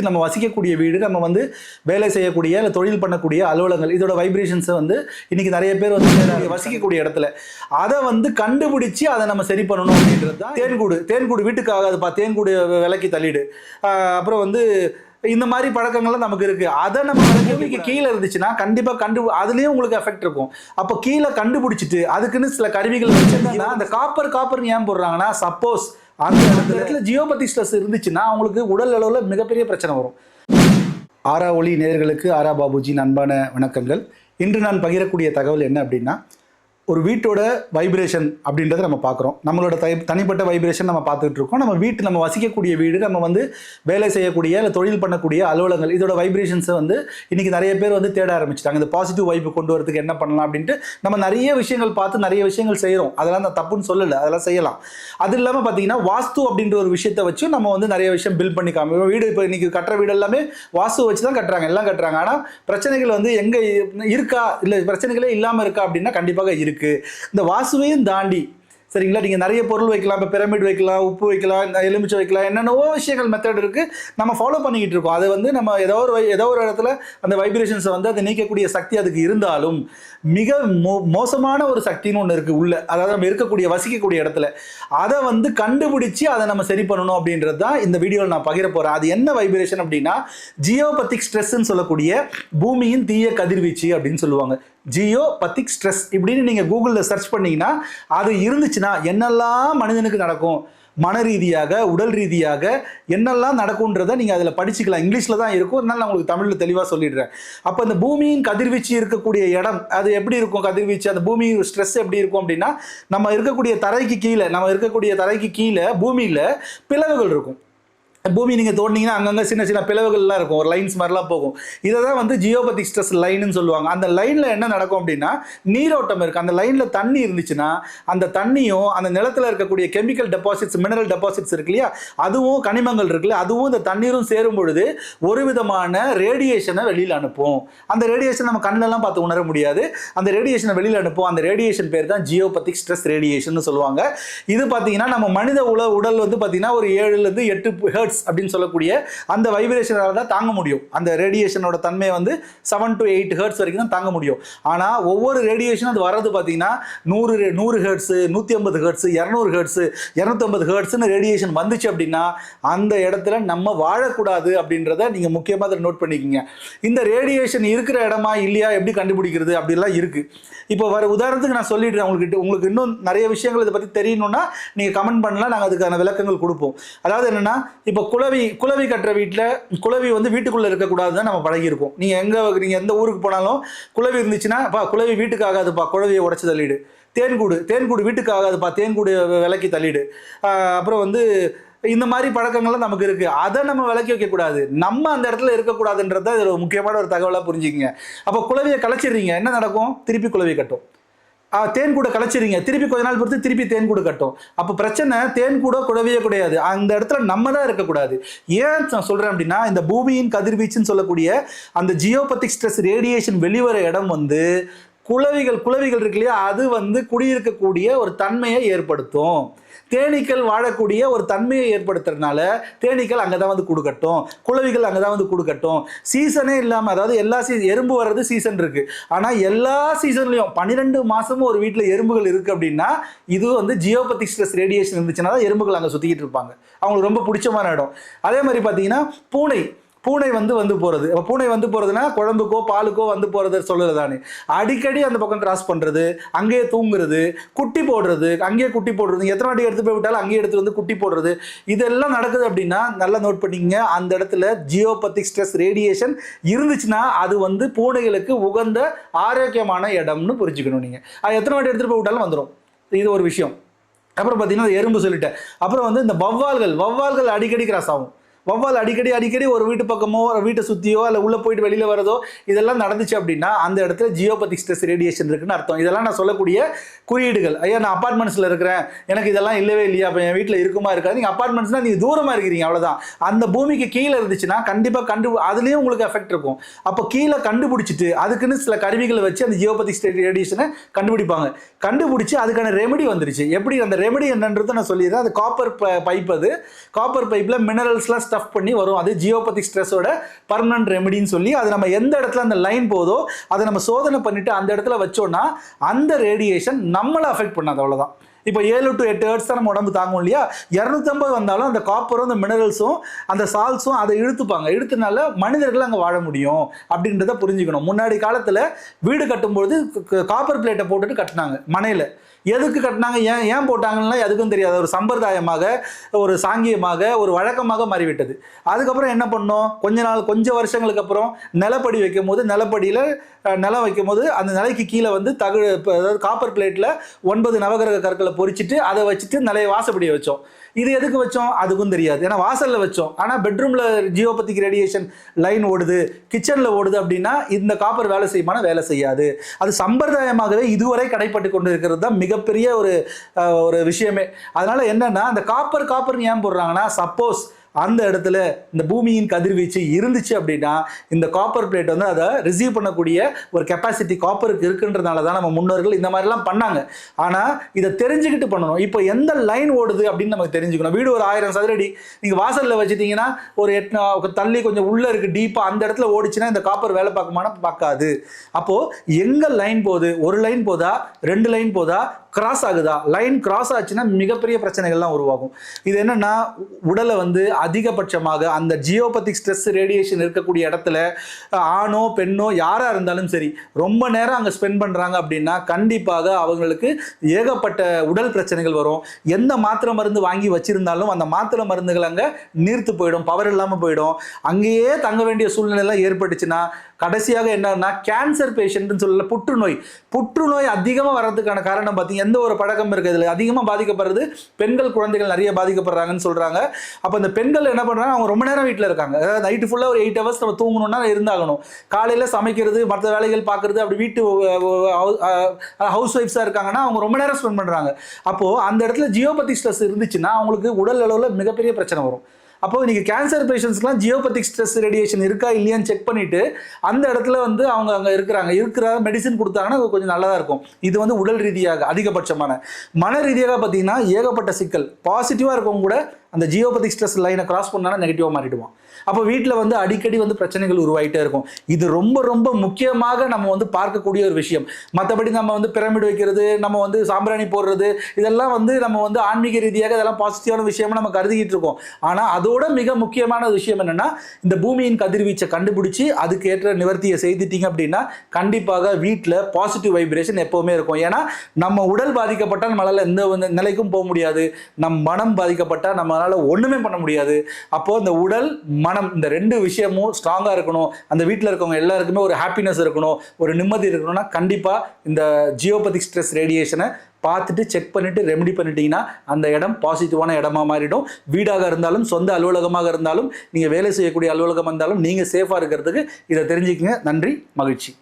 வீட்டு நம்ம வசிக்கக்கூடிய வீடு நம்ம வந்து வேலை செய்யக்கூடிய இல்லை தொழில் பண்ணக்கூடிய அலுவலகங்கள் இதோட வைப்ரேஷன்ஸை வந்து இன்னைக்கு நிறைய பேர் வந்து வசிக்கக்கூடிய இடத்துல. அதை வந்து கண்டுபிடிச்சு அதை நம்ம சரி பண்ணணும் அப்படின்றது தான் தேன்கூடு. தேன்கூடு வீட்டுக்கு ஆகாதுப்பா தேன்கூடு விலைக்கு தள்ளிடு. அப்புறம் வந்து இந்த மாதிரி பழக்கங்கள்லாம் நமக்கு இருக்கு. அதை நம்ம கேள்விக்கு கீழே இருந்துச்சுன்னா கண்டிப்பா கண்டு அதுலயும் உங்களுக்கு எஃபெக்ட் இருக்கும். அப்போ கீழே கண்டுபிடிச்சிட்டு அதுக்குன்னு சில கருவிகள் வச்சிருந்தா அந்த காப்பர் காப்பர்னு ஏன் போடுறாங்கன்னா சப்போஸ் அந்த இடத்துல ஜியோபதி ஸ்ட்ரெஸ் இருந்துச்சுன்னா அவங்களுக்கு உடல் அளவில் மிகப்பெரிய பிரச்சனை வரும். ஆரா ஒளி நேயர்களுக்கு ஆரா பாபுஜியின் அன்பான வணக்கங்கள். இன்று நான் பகிரக்கூடிய தகவல் என்ன அப்படின்னா ஒரு வீட்டோட வைப்ரேஷன் அப்படின்றத நம்ம பார்க்குறோம். நம்மளோட தை தனிப்பட்ட வைப்ரேஷன் நம்ம பார்த்துட்டு இருக்கோம். நம்ம வீட்டு நம்ம வசிக்கக்கூடிய வீடு நம்ம வந்து வேலை செய்யக்கூடிய இல்லை தொழில் பண்ணக்கூடிய அலுவலகங்கள் இதோட வைப்ரேஷன்ஸை வந்து இன்றைக்கி நிறைய பேர் வந்து தேட ஆரம்பிச்சிட்டாங்க. இந்த பாசிட்டிவ் வைப்பு கொண்டு வரதுக்கு என்ன பண்ணலாம் அப்படின்ட்டு நம்ம நிறைய விஷயங்கள் பார்த்து நிறைய விஷயங்கள் செய்கிறோம் அதெல்லாம் நான் தப்புன்னு சொல்லலை. அதெல்லாம் செய்யலாம். அது இல்லாமல் பார்த்தீங்கன்னா வாஸ்து அப்படின்ற ஒரு விஷயத்தை வச்சு நம்ம வந்து நிறைய விஷயம் பில்ட் பண்ணி காமி வீடு இப்போ இன்றைக்கி கட்டுற வீடு எல்லாமே வாஸ்து வச்சு தான் கட்டுறாங்க. எல்லாம் கட்டுறாங்க. ஆனால் பிரச்சனைகள் வந்து எங்கே இருக்கா? இல்லை பிரச்சனைகளே இல்லாமல் இருக்கா அப்படின்னா கண்டிப்பாக இருக்குது இந்த வாசுவையும் தாண்டி சரிங்களா? நீங்கள் நிறைய பொருள் வைக்கலாம் இப்போ பிரமிட் வைக்கலாம் உப்பு வைக்கலாம் இந்த எலுமிச்சை வைக்கலாம் என்னென்னவோ விஷயங்கள் மெத்தட் இருக்குது நம்ம ஃபாலோ பண்ணிக்கிட்டு இருக்கோம். அது வந்து நம்ம ஏதோ ஒரு வை- ஏதோ ஒரு இடத்துல அந்த வைப்ரேஷன்ஸை வந்து அதை நீக்கக்கூடிய சக்தி அதுக்கு இருந்தாலும் மிக மோ மோசமான ஒரு சக்தின்னு ஒன்று இருக்குது உள்ள. அதாவது நம்ம இருக்கக்கூடிய வசிக்கக்கூடிய இடத்துல. அதை வந்து கண்டுபிடிச்சு அதை நம்ம சரி பண்ணணும் அப்படின்றது தான் இந்த வீடியோவில் நான் பகிர போகிறேன் அது என்ன வைப்ரேஷன் அப்படின்னா ஜியோபத்திக் ஸ்ட்ரெஸ்ன்னு சொல்லக்கூடிய பூமியின் தீய கதிர்வீச்சு அப்படின்னு சொல்லுவாங்க. ஜியோபத்திக் ஸ்ட்ரெஸ் இப்படின்னு நீங்கள் கூகுளில் சர்ச் பண்ணீங்கன்னா அது இருந்துச்சுன்னா என்னெல்லாம் மனிதனுக்கு நடக்கும்? மன ரீதியாக உடல் ரீதியாக என்னெல்லாம் நடக்கும்ன்றதை நீங்கள் அதில் படிச்சுக்கலாம். இங்கிலீஷில் தான் இருக்கும். அதனால நான் உங்களுக்கு தமிழில் தெளிவாக சொல்லிடுறேன். அப்போ இந்த பூமியின் கதிர்வீச்சு இருக்கக்கூடிய இடம் அது எப்படி இருக்கும் கதிர்வீச்சு? அந்த பூமி ஸ்ட்ரெஸ் எப்படி இருக்கும் அப்படின்னா நம்ம இருக்கக்கூடிய தரைக்கு கீழே நம்ம இருக்கக்கூடிய தரைக்கு கீழே பூமியில் பிளவுகள் இருக்கும். பூமி நீங்கள் தோண்டிங்கன்னா அங்கங்கே சின்ன சின்ன பிளவுகள்லாம் இருக்கும். ஒரு லைன்ஸ் மாதிரிலாம் போகும். இதை தான் வந்து ஜியோபதிக் ஸ்ட்ரெஸ் லைன்னு சொல்லுவாங்க. அந்த லைனில் என்ன நடக்கும் அப்படின்னா நீரோட்டம் இருக்குது அந்த லைனில் தண்ணி இருந்துச்சுன்னா அந்த தண்ணியும் அந்த நிலத்தில் இருக்கக்கூடிய கெமிக்கல் டெபாசிட்ஸ் மினரல் டெபாசிட்ஸ் இருக்கு இல்லையா? அதுவும் கனிமங்கள் இருக்குல்ல அதுவும் இந்த தண்ணீரும் சேரும் பொழுது ஒரு விதமான ரேடியேஷனை வெளியில் அனுப்பும். அந்த ரேடியேஷன் நம்ம கண்ணெல்லாம் பார்த்து உணர முடியாது. அந்த ரேடியேஷனை வெளியில் அனுப்பும். அந்த ரேடியேஷன் பேர் தான் ஜியோபத்திக் ஸ்ட்ரெஸ் ரேடியேஷன் சொல்லுவாங்க. இது பார்த்தீங்கன்னா நம்ம மனித உல உடல் வந்து பார்த்தீங்கன்னா ஒரு ஏழுலேருந்து எட்டு ஹெர்ட்ஸ் அப்படின்னு சொல்லக்கூடிய அந்த வைப்ரேஷனால தான் தாங்க முடியும். அந்த ரேடியேஷனோட தன்மையை வந்து செவன் டு எயிட் ஹெர்ட்ஸ் வரைக்கும் தான் தாங்க முடியும். ஆனால் ஒவ்வொரு ரேடியேஷனும் அது வர்றது பார்த்தீங்கன்னா நூறு நூறு ஹெர்ட்ஸு நூற்றி ஐம்பது ஹெர்ட்ஸு இரநூறு ஹெர்ட்ஸு இரநூத்தம்பது ஹெர்ட்ஸ்னு ரேடியேஷன் வந்துச்சு அப்படின்னா அந்த இடத்துல நம்ம வாழக்கூடாது அப்படின்றத நீங்கள் முக்கியமாக அதை நோட் பண்ணிக்கிங்க. இந்த ரேடியேஷன் இருக்கிற இடமா இல்லையா எப்படி கண்டுபிடிக்கிறது அப்படிலாம் இருக்குது இப்போ வர உதாரணத்துக்கு நான் சொல்லிடுறேன் உங்களுக்கு உங்களுக்கு இன்னும் நிறைய விஷயங்கள் இதை பற்றி தெரியணும்னா நீங்கள் கமெண்ட் பண்ணலாம் நாங்கள் அதுக்கான விளக்கங்கள் கொடுப்போம். அதாவது என்னென்னா இப்போ குலவி குலவி கட்டுற வீட்டில் குலவி வந்து வீட்டுக்குள்ளே இருக்கக்கூடாது தான் நம்ம பழகியிருக்கோம். நீங்கள் எங்கே நீங்கள் எந்த ஊருக்கு போனாலும் குலவி இருந்துச்சுன்னா பா குளவி வீட்டுக்கு ஆகாதுப்பா குளவியை உடச்சி தள்ளிடு. தேன்கூடு தேன்கூடு வீட்டுக்கு ஆகாதுப்பா தேன்கூடு விலைக்கு தள்ளிடு. அப்புறம் வந்து இந்த மாதிரி பழக்கங்கள்லாம் நமக்கு இருக்குது அதை நம்ம விளக்கி வைக்கக்கூடாது. நம்ம அந்த இடத்துல இருக்கக்கூடாதுன்றத இதில் ஒரு முக்கியமான ஒரு தகவலாக புரிஞ்சுக்கிங்க. அப்போ குலவியை கலைச்சிடுறீங்க. என்ன நடக்கும்? திருப்பி குலவியை கட்டும். தேன் கூட கலைச்சிருங்க. திருப்பி கொஞ்ச நாள் பொறுத்து திருப்பி தேன் கூட கட்டும். அப்போ பிரச்சனை தேன் கூட குடவையே கிடையாது. அந்த இடத்துல நம்ம தான் இருக்கக்கூடாது. ஏன் நான் சொல்கிறேன் அப்படின்னா இந்த பூமியின் கதிர்வீச்சுன்னு சொல்லக்கூடிய அந்த ஜியோபத்திக் ஸ்ட்ரெஸ் ரேடியேஷன் வெளிவர இடம் வந்து குளவிகள் குளவிகள் இருக்கு இல்லையா? அது வந்து குடியிருக்கக்கூடிய ஒரு தன்மையை ஏற்படுத்தும். தேனீக்கள் வாழக்கூடிய ஒரு தன்மையை ஏற்படுத்துறதுனால தேனீக்கள் அங்கே தான் வந்து கொடுக்கட்டும். குளவிகள் அங்கே தான் வந்து கொடுக்கட்டும். சீசனே இல்லாமல் அதாவது எல்லா சீசன் எறும்பு வர்றது சீசன் இருக்குது ஆனால் எல்லா சீசன்லையும் பன்னிரெண்டு மாதமும் ஒரு வீட்டில் எறும்புகள் இருக்குது அப்படின்னா இது வந்து ஜியோபத்திக் ஸ்ட்ரெஸ் ரேடியேஷன் இருந்துச்சுன்னா தான் எறும்புகள் அங்கே சுற்றிக்கிட்டு இருப்பாங்க. அவங்களுக்கு ரொம்ப பிடிச்சமான இடம். அதே மாதிரி பார்த்தீங்கன்னா பூனை. பூனை வந்து வந்து போகிறது இப்போ பூனை வந்து போகிறதுனா குழம்புக்கோ பாலுக்கோ வந்து போகிறது சொல்லுறதானே அடிக்கடி அந்த பக்கம் கிராஸ் பண்ணுறது அங்கேயே தூங்குறது குட்டி போடுறது அங்கேயே குட்டி போடுறது எத்தனை வாட்டி எடுத்து போய் விட்டாலும் அங்கேயே எடுத்து வந்து குட்டி போடுறது. இதெல்லாம் நடக்குது அப்படின்னா நல்லா நோட் பண்ணிக்கங்க. அந்த இடத்துல ஜியோபத்திக் ஸ்ட்ரெஸ் ரேடியேஷன் இருந்துச்சுன்னா அது வந்து பூனைகளுக்கு உகந்த ஆரோக்கியமான இடம்னு புரிஞ்சுக்கணும் நீங்கள் அது எத்தனை வாட்டி எடுத்துகிட்டு போய் விட்டாலும் வந்துடும் இது ஒரு விஷயம். அப்புறம் பார்த்தீங்கன்னா எறும்பு சொல்லிட்டேன். அப்புறம் வந்து இந்த வவ்வால்கள் வவ்வால்கள் அடிக்கடி கிராஸ் ஆகும். வவ்வால் அடிக்கடி அடிக்கடி ஒரு வீட்டு பக்கமோ ஒரு வீட்டை சுற்றியோ இல்லை உள்ளே போயிட்டு வெளியில் வரதோ இதெல்லாம் நடந்துச்சு அப்படின்னா அந்த இடத்துல ஜியோபதிக் ஸ்ட்ரெஸ் ரேடியேஷன் இருக்குன்னு அர்த்தம். இதெல்லாம் நான் சொல்லக்கூடிய குறியீடுகள். ஐயா நான் அப்பார்ட்மெண்ட்ஸில் இருக்கிறேன். எனக்கு இதெல்லாம் இல்லவே இல்லையா? அப்போ என் வீட்டில் இருக்குமா இருக்காது? நீங்கள் அப்பார்ட்மெண்ட்ஸ்னால் நீங்கள் தூரமாக இருக்கிறீங்க அவ்வளோதான் அந்த பூமிக்கு கீழே இருந்துச்சுன்னா கண்டிப்பாக கண்டு அதுலேயும் உங்களுக்கு எஃபெக்ட் இருக்கும். அப்போ கீழே கண்டுபிடிச்சிட்டு அதுக்குன்னு சில கருவிகளை வச்சு அந்த ஜியோபதிக் ஸ்ட்ரெஸ் ரேடியேஷனை கண்டுபிடிப்பாங்க. கண்டுபிடிச்சி அதுக்கான ரெமெடி வந்துருச்சு. எப்படி? அந்த ரெமெடி என்னன்றதை நான் சொல்லிடுறேன். அது காப்பர் பைப் அது. காப்பர் பைப்பில் மினரல்ஸ்லாம் ஸ்டஃப் பண்ணி வரும். அது ஜியோபதிக் ஸ்ட்ரெஸ்ஸோட பர்மனன்ட் ரெமெடின்னு சொல்லி அது நம்ம எந்த இடத்துல அந்த லைன் போதோ அதை நம்ம சோதனை பண்ணிட்டு அந்த இடத்துல வச்சோம்னா அந்த ரேடியேஷன் நம்மளை அஃபெக்ட் பண்ணாது அவ்வளோதான் இப்போ ஏழு டு எட்டு ஹேர்ட்ஸ் தான் நம்ம உடம்பு தாங்கும் இல்லையா? இரநூத்தம்பது வந்தாலும் அந்த காப்பரும் அந்த மினரல்ஸும் அந்த சால்ஸும் அதை இழுத்துப்பாங்க. இழுத்துனால மனிதர்கள் அங்கே வாழ முடியும் அப்படின்றத புரிஞ்சுக்கணும். முன்னாடி காலத்தில் வீடு கட்டும்போது காப்பர் பிளேட்டை போட்டுட்டு கட்டினாங்க மனையில். எதுக்கு கட்டினாங்க? ஏன் ஏன் போட்டாங்கன்னா எதுக்கும் தெரியாது. ஒரு சம்பிரதாயமாக ஒரு சாங்கியமாக ஒரு வழக்கமாக மாறிவிட்டது. அதுக்கப்புறம் என்ன பண்ணோம்? கொஞ்ச நாள் கொஞ்சம் வருஷங்களுக்கு அப்புறம் நிலப்படி வைக்கும் போது நிலப்படியில் நிலம் வைக்கும் போது அந்த நிலைக்கு கீழே வந்து தகு அதாவது காப்பர் பிளேட்டில் ஒன்பது நவகிரக கற்களை பொறிச்சிட்டு அதை வச்சுட்டு நிலைய வாசப்படியை வச்சோம். இது எதுக்கு வச்சோம்? அதுக்கும் தெரியாது. ஏன்னா வாசலில் வச்சோம். ஆனால் பெட்ரூமில் ஜியோபத்திக் ரேடியேஷன் லைன் ஓடுது கிச்சனில் ஓடுது அப்படின்னா இந்த காப்பர் வேலை செய்யுமான வேலை செய்யாது. அது சம்பிரதாயமாகவே இதுவரை கடைப்பட்டு கொண்டு இருக்கிறது தான் மிகப்பெரிய ஒரு ஒரு விஷயமே. அதனால் என்னென்னா அந்த காப்பர் காப்பர்னு ஏன் போடுறாங்கன்னா சப்போஸ் அந்த இடத்துல இந்த பூமியின் கதிர்வீச்சு இருந்துச்சு அப்படின்னா இந்த காப்பர் பிளேட் வந்து அதை ரிசீவ் பண்ணக்கூடிய ஒரு கெப்பாசிட்டி காப்பருக்கு இருக்குன்றதுனால தான் நம்ம முன்னோர்கள் இந்த மாதிரிலாம் பண்ணாங்க. ஆனால் இதை தெரிஞ்சுக்கிட்டு பண்ணணும். இப்போ எந்த லைன் ஓடுது அப்படின்னு நமக்கு தெரிஞ்சுக்கணும். வீடு ஒரு ஆயிரம் சதுரடி. நீங்கள் வாசலில் வச்சுட்டிங்கன்னா ஒரு எட்டு தள்ளி கொஞ்சம் உள்ளே இருக்குது டீப்பாக அந்த இடத்துல ஓடிச்சுன்னா இந்த காப்பர் வேலை பார்க்குமானா பார்க்காது. அப்போது எங்கே லைன் போகுது? ஒரு லைன் போதா? ரெண்டு லைன் போதா? கிராஸ் ஆகுதா? லைன் கிராஸ் ஆச்சுன்னா மிகப்பெரிய பிரச்சனைகள்லாம் உருவாகும். இது என்னென்னா உடலை வந்து அதிகபட்சமாக அந்த ஜியோபத்திக் ஸ்ட்ரெஸ் ரேடியேஷன் இருக்கக்கூடிய இடத்துல ஆணோ பெண்ணோ யாராக இருந்தாலும் சரி ரொம்ப நேரம் அங்கே ஸ்பெண்ட் பண்ணுறாங்க அப்படின்னா கண்டிப்பாக அவங்களுக்கு ஏகப்பட்ட உடல் பிரச்சனைகள் வரும். எந்த மாத்திரை மருந்து வாங்கி வச்சுருந்தாலும் அந்த மாத்திரை மருந்துகள் அங்கே நீர்த்து போயிடும் பவர் இல்லாமல் போயிடும். அங்கேயே தங்க வேண்டிய சூழ்நிலைலாம் ஏற்பட்டுச்சுன்னா கடைசியாக என்னன்னா கேன்சர் பேஷண்ட்னு சொல்லல புற்றுநோய். புற்றுநோய் அதிகமாக வர்றதுக்கான காரணம் பார்த்தீங்க எந்த ஒரு பழக்கம் இருக்குது? இதில் அதிகமாக பாதிக்கப்படுறது பெண்கள் குழந்தைகள் நிறைய பாதிக்கப்படுறாங்கன்னு சொல்கிறாங்க அப்போ இந்த பெண்கள் என்ன பண்ணுறாங்க அவங்க ரொம்ப நேரம் வீட்டில் இருக்காங்க. அதாவது நைட்டு ஃபுல்லாக ஒரு எயிட் ஹவர்ஸ் நம்ம தூங்கணும்னா இருந்தாகணும். காலையில் சமைக்கிறது மற்ற வேலைகள் பார்க்குறது அப்படி வீட்டு ஹவுஸ் ஒய்ஃப்ஸாக இருக்காங்கன்னா அவங்க ரொம்ப நேரம் ஸ்பெண்ட் பண்ணுறாங்க அப்போது அந்த இடத்துல ஜியோபதி ஸ்ட்ரெஸ் இருந்துச்சுன்னா அவங்களுக்கு உடல் அளவில் மிகப்பெரிய பிரச்சனை வரும். அப்போ நீங்கள் கேன்சர் பேஷண்ட்ஸ்க்குலாம் ஜியோபதிக் ஸ்ட்ரெஸ் ரேடியேஷன் இருக்கா இல்லையான்னு செக் பண்ணிட்டு அந்த இடத்துல வந்து அவங்க அங்கே இருக்கிறாங்க. இருக்கிற மெடிசின் கொடுத்தாங்கன்னா அது கொஞ்சம் நல்லதா இருக்கும். இது வந்து உடல் ரீதியாக அதிகபட்சமான மன ரீதியாக பார்த்தீங்கன்னா ஏகப்பட்ட சிக்கல். பாசிட்டிவாக இருக்கவங்க கூட அந்த ஜியோபதிக் ஸ்ட்ரெஸ் லைனை கிராஸ் பண்ணானா நெகட்டிவாக மாறிடுவான். அப்போ வீட்டில் வந்து அடிக்கடி வந்து பிரச்சனைகள் உருவாகிட்டே இருக்கும். இது ரொம்ப ரொம்ப முக்கியமாக நம்ம வந்து பார்க்கக்கூடிய ஒரு விஷயம். மற்றபடி நம்ம வந்து பிரமிட் வைக்கிறது நம்ம வந்து சாம்பிராணி போடுறது இதெல்லாம் வந்து நம்ம வந்து ஆன்மீக ரீதியாக இதெல்லாம் பாசிட்டிவான விஷயமா நம்ம கருதிக்கிட்டு இருக்கோம். ஆனால் அதோட மிக முக்கியமான விஷயம் என்னென்னா இந்த பூமியின் கதிர்வீச்சை கண்டுபிடிச்சி அதுக்கேற்ற நிவர்த்தியை செய்துட்டீங்க அப்படின்னா கண்டிப்பாக வீட்டில் பாசிட்டிவ் வைப்ரேஷன் எப்போவுமே இருக்கும். ஏன்னா நம்ம உடல் பாதிக்கப்பட்டால் நம்மளால எந்த நிலைக்கும் போக முடியாது. நம் மனம் பாதிக்கப்பட்டால் நம்ம அதனால ஒன்றுமே பண்ண முடியாது. அப்போது இந்த உடல் மனம் இந்த ரெண்டு விஷயமும் ஸ்ட்ராங்காக இருக்கணும். அந்த வீட்டில் இருக்கவங்க எல்லாருக்குமே ஒரு ஹாப்பினஸ் இருக்கணும். ஒரு நிம்மதி இருக்கணும்னா கண்டிப்பாக இந்த ஜியோபதிக் ஸ்ட்ரெஸ் ரேடியேஷனை பார்த்துட்டு செக் பண்ணிட்டு ரெமெடி பண்ணிட்டீங்கன்னா அந்த இடம் பாசிட்டிவான இடமா மாறிடும். வீடாக இருந்தாலும் சொந்த அலுவலகமாக இருந்தாலும் நீங்கள் வேலை செய்யக்கூடிய அலுவலகம் இருந்தாலும் நீங்கள் சேஃபாக இருக்கிறதுக்கு இதை தெரிஞ்சுக்கங்க. நன்றி மகிழ்ச்சி.